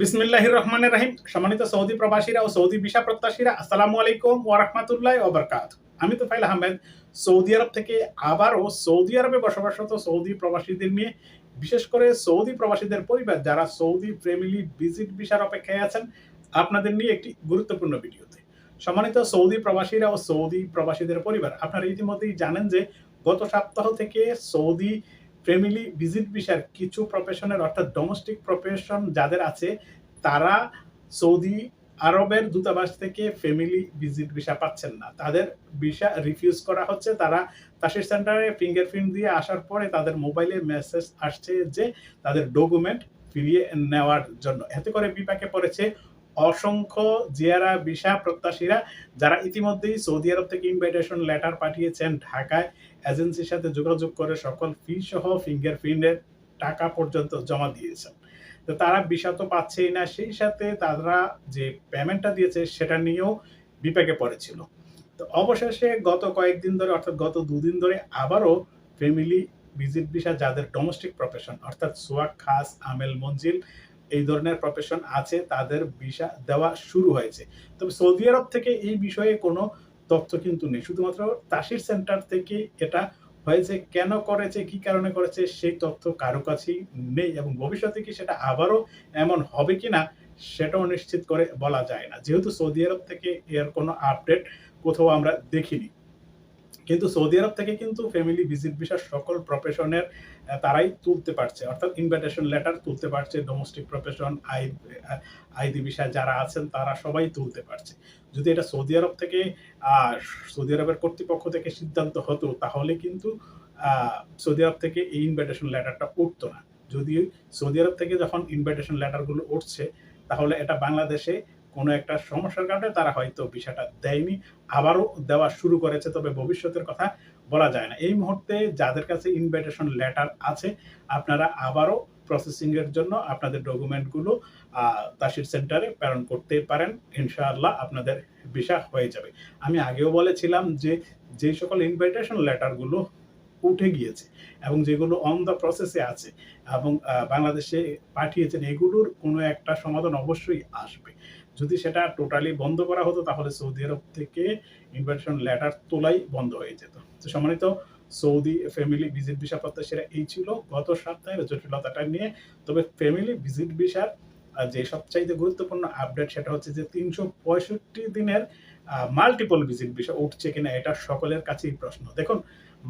বিসমিল্লাহির রহমানির রহিম। সম্মানিত সৌদি প্রবাসীরা ও সৌদি ভিসা প্রত্যাশীরা, আসসালামু আলাইকুম ওয়া রাহমাতুল্লাহি ওয়া বারাকাতুহু। আমি তোফাইল আহমেদ, সৌদি আরব থেকে আবারও সৌদি আরবে বসবাসরত সৌদি প্রবাসীদের নিয়ে, বিশেষ করে সৌদি প্রবাসীদের পরিবার যারা সৌদি ফ্যামিলি ভিজিট ভিসার অপেক্ষায় আছেন, আপনাদের নিয়ে একটি গুরুত্বপূর্ণ ভিডিওতে। সম্মানিত সৌদি প্রবাসীরা ও সৌদি প্রবাসীদের পরিবার, আপনারা ইতিমধ্যেই জানেন যে গত সপ্তাহ থেকে সৌদি ফ্যামিলি ভিজিট ভিসার কিছু প্রফেশনের অর্থাৎ ডোমেস্টিক প্রফেশন যাদের আছে, তারা সৌদি আরবের দূতাবাস থেকে ফ্যামিলি ভিজিট ভিসা পাচ্ছেন না। তাদের ভিসা রিফিউজ করা হচ্ছে। তারা তাসির সেন্টারে ফিঙ্গারপ্রিন্ট দিয়ে আসার পরে তাদের মোবাইলে মেসেজ আসছে যে তাদের ডকুমেন্ট ফিরিয়ে নেওয়ার জন্য। এতে করে বিপাকে পড়েছে অসংখ্য জিয়ারা ভিসা প্রত্যাশীরা যারা ইতিমধ্যেই সৌদি আরব থেকে ইনভাইটেশন লেটার পাঠিয়েছেন, ঢাকায় এজেন্সির সাথে যোগাযোগ করে সকল ফি সহ ফিঙ্গারপ্রিন্টের টাকা পর্যন্ত জমা দিয়েছেন। তো তারা ভিসা তো পাচ্ছেই না, সেই সাথে তারা যে পেমেন্টটা দিয়েছে সেটা নিয়েও বিপাকে পড়েছিল। তো অবশেষে গত কয়েকদিন ধরে, অর্থাৎ গত দুদিন ধরে আবারও ফ্যামিলি ভিজিট ভিসা যাদের ডোমেস্টিক প্রফেশন অর্থাৎ সোয়াক খাস, আমেল মঞ্জিল এই ধরনের প্রফেশন আছে, তাদের ভিসা দেওয়া শুরু হয়েছে। তবে সৌদি আরব থেকে এই বিষয়ে কোনো তথ্য কিন্তু নেই। শুধুমাত্র তাসির সেন্টার থেকে এটা হয়েছে, কেন করেছে, কি কারণে করেছে, সেই তথ্য কারও কাছেই নেই এবং ভবিষ্যতে কি সেটা আবারও এমন হবে কিনা, সেটাও নিশ্চিত করে বলা যায় না। যেহেতু সৌদি আরব থেকে এর কোনো আপডেট কোথাও আমরা দেখিনি। কিন্তু সৌদি আরব থেকে কিন্তু ফ্যামিলি ভিজিট ভিসার সকল প্রফেশনের তারাই তুলতে পারছে। অর্থাৎ ইনভাইটেশন লেটার তুলতে পারছে domestic profession I ID visa যারা আছেন তারা সবাই তুলতে পারছে। যদি এটা সৌদি আরব থেকে সৌদি আরবের কর্তৃপক্ষ থেকে সিদ্ধান্ত হতো, তাহলে কিন্তু সৌদি আরব থেকে এই ইনভাইটেশন লেটারটা উঠতো না। যদি সৌদি আরব থেকে যখন ইনভাইটেশন লেটারগুলো উঠছে, তাহলে এটা বাংলাদেশে কোনো একটা সমস্যার কারণে তারা হয়তো বিষয়টা দেয়নি, আবারও দেওয়া শুরু করেছে, তবে ভবিষ্যতের কথা বলা যায় না। এই মুহূর্তে যাদের কাছে ইনভাইটেশন লেটার আছে, আপনারা আবারও প্রসেসিংয়ের জন্য আপনাদের ডকুমেন্টগুলো তাসির সেন্টারে প্রেরণ করতে পারেন। ইনশাআল্লাহ আপনাদের ভিসা হয়ে যাবে। আমি আগেও বলেছিলাম যে যে সকল ইনভাইটেশন লেটারগুলো উঠে গিয়েছে এবং যেগুলো অন দ্য প্রসেসে আছে এবং বাংলাদেশে পাঠিয়েছেন, এগুলোর কোনো একটা সমাধান অবশ্যই আসবে। যদি সেটা টোটালি বন্ধ করা হতো, তাহলে সৌদি আরব থেকে ইনভাইটেশন লেটার তোলাই বন্ধ হয়ে যেত। তো সম্মানিত সৌদি ফ্যামিলি ভিজিট ভিসা প্রত্যাশীরা এই ছিল গত সপ্তাহের জটিলতাটা নিয়ে। তবে ফ্যামিলি ভিজিট ভিসার যে সবচাইতে গুরুত্বপূর্ণ আপডেট সেটা হচ্ছে যে তিনশো পঁয়ষট্টি দিনের মাল্টিপল ভিজিট ভিসা উঠছে কিনা এটা সকলের কাছেই প্রশ্ন। দেখুন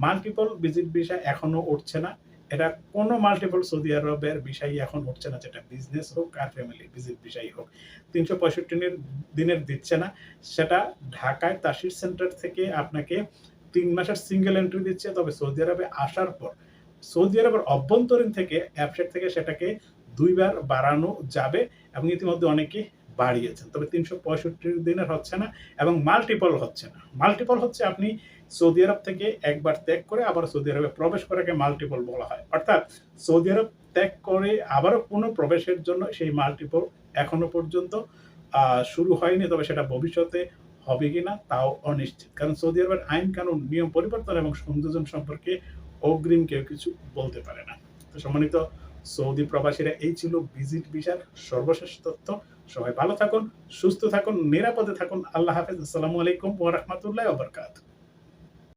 মাল্টিপল ভিজিট ভিসা এখনও উঠছে না। এটা কোনো মাল্টিপল সৌদি আরবের বিষয় এখন উঠছে না, যেটা বিজনেস হোক আর ফ্যামিলি ভিজিট বিষয় হোক। তিনশো পঁয়ষট্টি দিনের দিচ্ছে না। সেটা ঢাকায় তাসির সেন্টার থেকে আপনাকে তিন মাসের সিঙ্গেল এন্ট্রি দিচ্ছে, তবে সৌদি আরবে আসার পর, সৌদি আরবের অভ্যন্তরীণ থেকে অ্যাপসেট থেকে সেটাকে দুইবার বাড়ানো যাবে এবং ইতিমধ্যে অনেকে বাড়িয়েছেন। তবে তিনশো পঁয়ষট্টি দিনের হচ্ছে না এবং মাল্টিপল হচ্ছে না। মাল্টিপল হচ্ছে আপনি সৌদি আরব থেকে একবার ত্যাগ করে আবার সৌদি আরবে প্রবেশ করাকে মাল্টিপল বলা হয়। অর্থাৎ সৌদি আরব ত্যাগ করে আবারও কোনো প্রবেশের জন্য সেই মাল্টিপল এখনও পর্যন্ত শুরু হয়নি, তবে সেটা ভবিষ্যতে হবে কিনা তাও অনিশ্চিত। কারণ সৌদি আরবের আইন কানুন, নিয়ম পরিবর্তন এবং সংযোজন সম্পর্কে অগ্রিম কেউ কিছু বলতে পারে না। তো সম্মানিত সৌদি প্রবাসীরা এই ছিল ভিজিট ভিসার সর্বশেষ তথ্য। সবাই ভালো থাকুন, সুস্থ থাকুন, নিরাপদে থাকুন। আল্লাহ হাফেজ। আসসালামু আলাইকুম ওয়া রাহমাতুল্লাহি